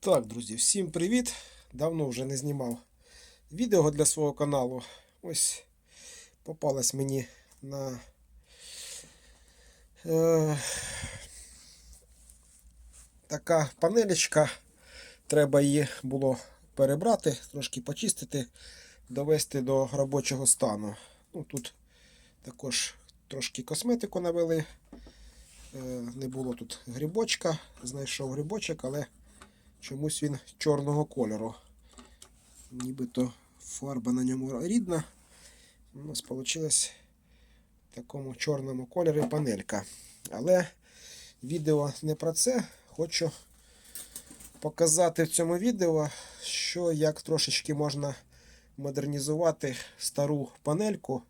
Так, друзі, всім привіт! Давно вже не знімав відео для свого каналу. Ось попалась мені на е, така панелечка. Треба її було перебрати, трошки почистити, довести до робочого стану. Ну, тут також трошки косметику навели. Е, не було тут грибочка, знайшов грибочок, але чомусь він чорного кольору. Нібито фарба на ньому рідна. У нас вийшла в такому чорному кольорі панелька. Але відео не про це. Хочу показати в цьому відео, що як трошечки можна модернізувати стару панельку.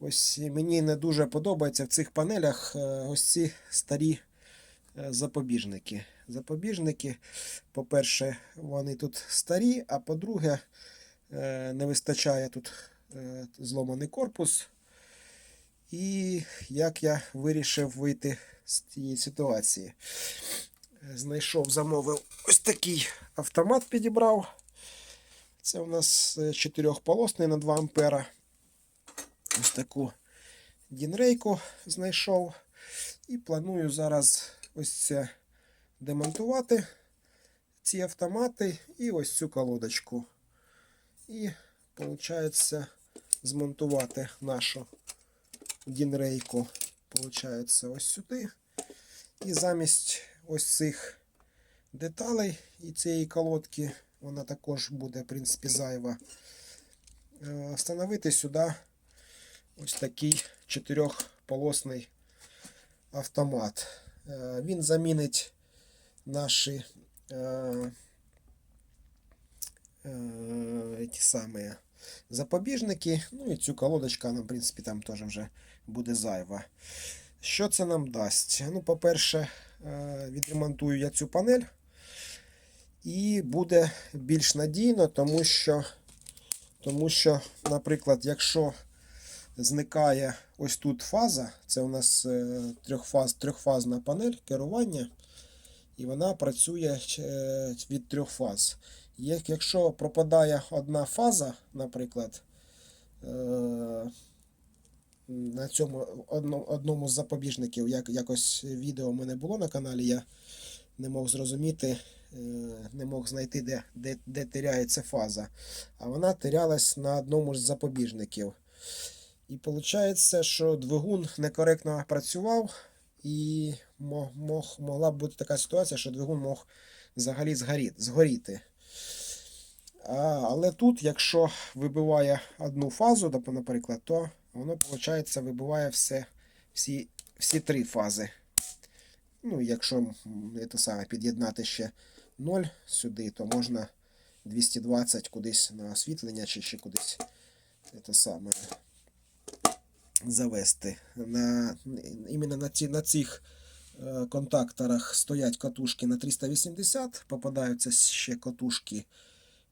Ось мені не дуже подобається в цих панелях е, ось ці старі запобіжники. Запобіжники, по-перше, вони тут старі, а по-друге, е, не вистачає тут е, зломаний корпус. І як я вирішив вийти з цієї ситуації. Е, Знайшов, замовив ось такий автомат підібрав. Це у нас е, чотирьохполосний на 2 ампера. Ось таку дінрейку знайшов. І планую зараз ось це демонтувати ці автомати і ось цю колодочку. І виходить змонтувати нашу дінрейку. Получається ось сюди. І замість ось цих деталей і цієї колодки, вона також буде, в принципі, зайва. е, Встановити сюди ось такий чотирьохполосний автомат. Е, Він замінить наші е, е, ті самі запобіжники. Ну і цю колодочку, вона, в принципі, там теж вже буде зайва. Що це нам дасть? Ну, по-перше, відремонтую я цю панель. І буде більш надійно, тому що, тому що, наприклад, якщо зникає ось тут фаза, це у нас е, трьохфаз, трьохфазна панель керування, і вона працює е, від трьох фаз. Якщо пропадає одна фаза, наприклад, е, на цьому одному з запобіжників, як, якось відео в мене було на каналі, я не мог зрозуміти, не мог знайти, де, де, де теряється фаза. А вона терялась на одному з запобіжників. І виходить, що двигун некоректно працював, і мог, мог, могла б бути така ситуація, що двигун мог взагалі згоріти. А, але тут, якщо вибиває одну фазу, наприклад, то воно, виходить, вибиває все, всі, всі три фази. Ну, якщо це саме, під'єднати ще 0 сюди, то можна 220 кудись на освітлення чи ще кудись це саме завести. На, іменно на, ці, на цих е, контакторах стоять катушки на 380, попадаються ще катушки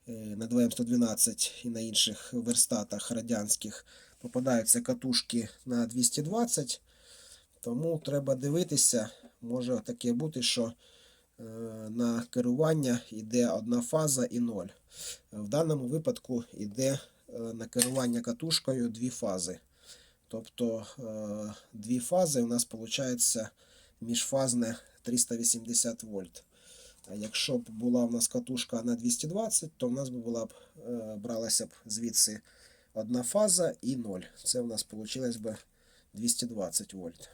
е, на 2М112 і на інших верстатах радянських попадаються катушки на 220. Тому треба дивитися, може таке бути, що е, на керування йде одна фаза і ноль. В даному випадку йде на керування катушкою дві фази. Тобто е, дві фази у нас виходить міжфазне 380 вольт. А якщо б була у нас катушка на 220, то в нас була б, е, бралася б звідси одна фаза і 0. Це у нас вийшло б 220 вольт.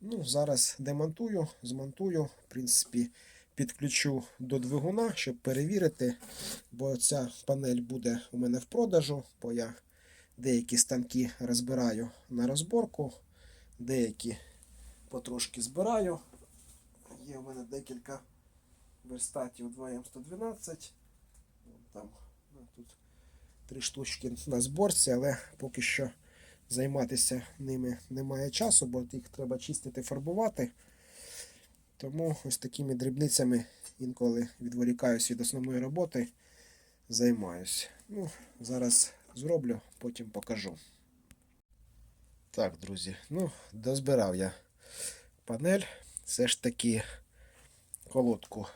Ну, зараз демонтую, змонтую, в принципі, підключу до двигуна, щоб перевірити, бо ця панель буде у мене в продажу, бо я деякі станки розбираю на розборку, деякі потрошки збираю. Є у мене декілька верстатів 2М112. Там ну, тут три штучки на зборці, але поки що займатися ними немає часу, бо їх треба чистити, фарбувати. Тому ось такими дрібницями інколи відволікаюсь від основної роботи, займаюсь. Ну, зараз зроблю, потім покажу. Так, друзі, ну, дозбирав я панель. Все ж таки колодку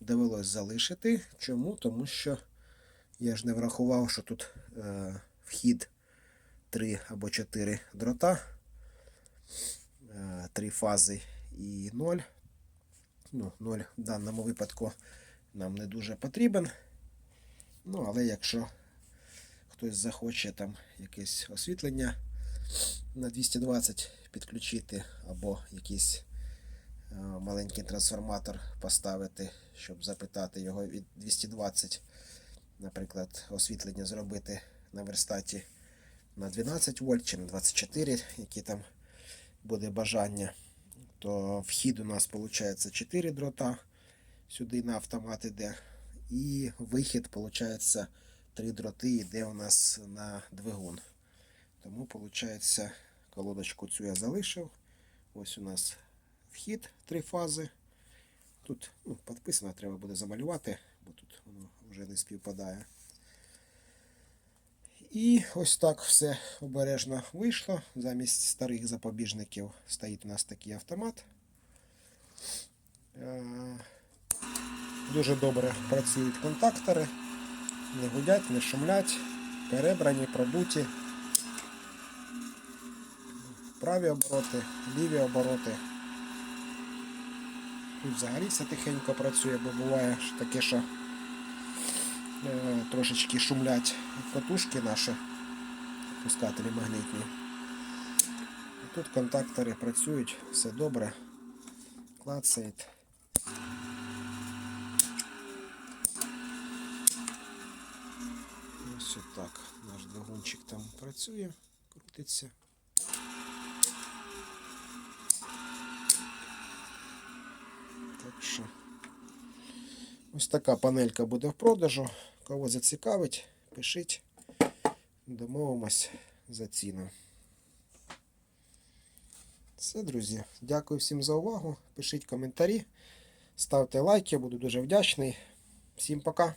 довелось залишити. Чому? Тому що я ж не врахував, що тут е, вхід 3 або 4 дрота, е, 3 фази і 0. Ну, 0 в даному випадку нам не дуже потрібен. Ну, але якщо хтось захоче там якесь освітлення на 220 підключити, або якийсь е, маленький трансформатор поставити, щоб запитати його від 220, наприклад, освітлення зробити на верстаті на 12 вольт чи на 24, які там буде бажання, то вхід у нас виходить 4 дрота. Сюди на автомат іде. І вихід, виходить, 3 дроти йде у нас на двигун. Тому, виходить, колодочку цю я залишив. Ось у нас вхід, три фази. Тут ну, підписано, треба буде замалювати, бо тут воно вже не співпадає. І ось так все обережно вийшло. Замість старих запобіжників стоїть у нас такий автомат. Е, Дуже добре працюють контактори, не гудять, не шумлять, перебрані, продуті. Праві обороти, ліві обороти. Тут взагалі все тихенько працює, бо буває що таке, що е, трошечки шумлять катушки наші, пускателі магнітні. І тут контактори працюють, все добре, клацає. Ось так наш двигунчик там працює, крутиться. Так що ось така панелька буде в продажу. Кого зацікавить, пишіть, домовимось за ціну. Все, друзі. Дякую всім за увагу. Пишіть коментарі, ставте лайки, буду дуже вдячний. Всім пока!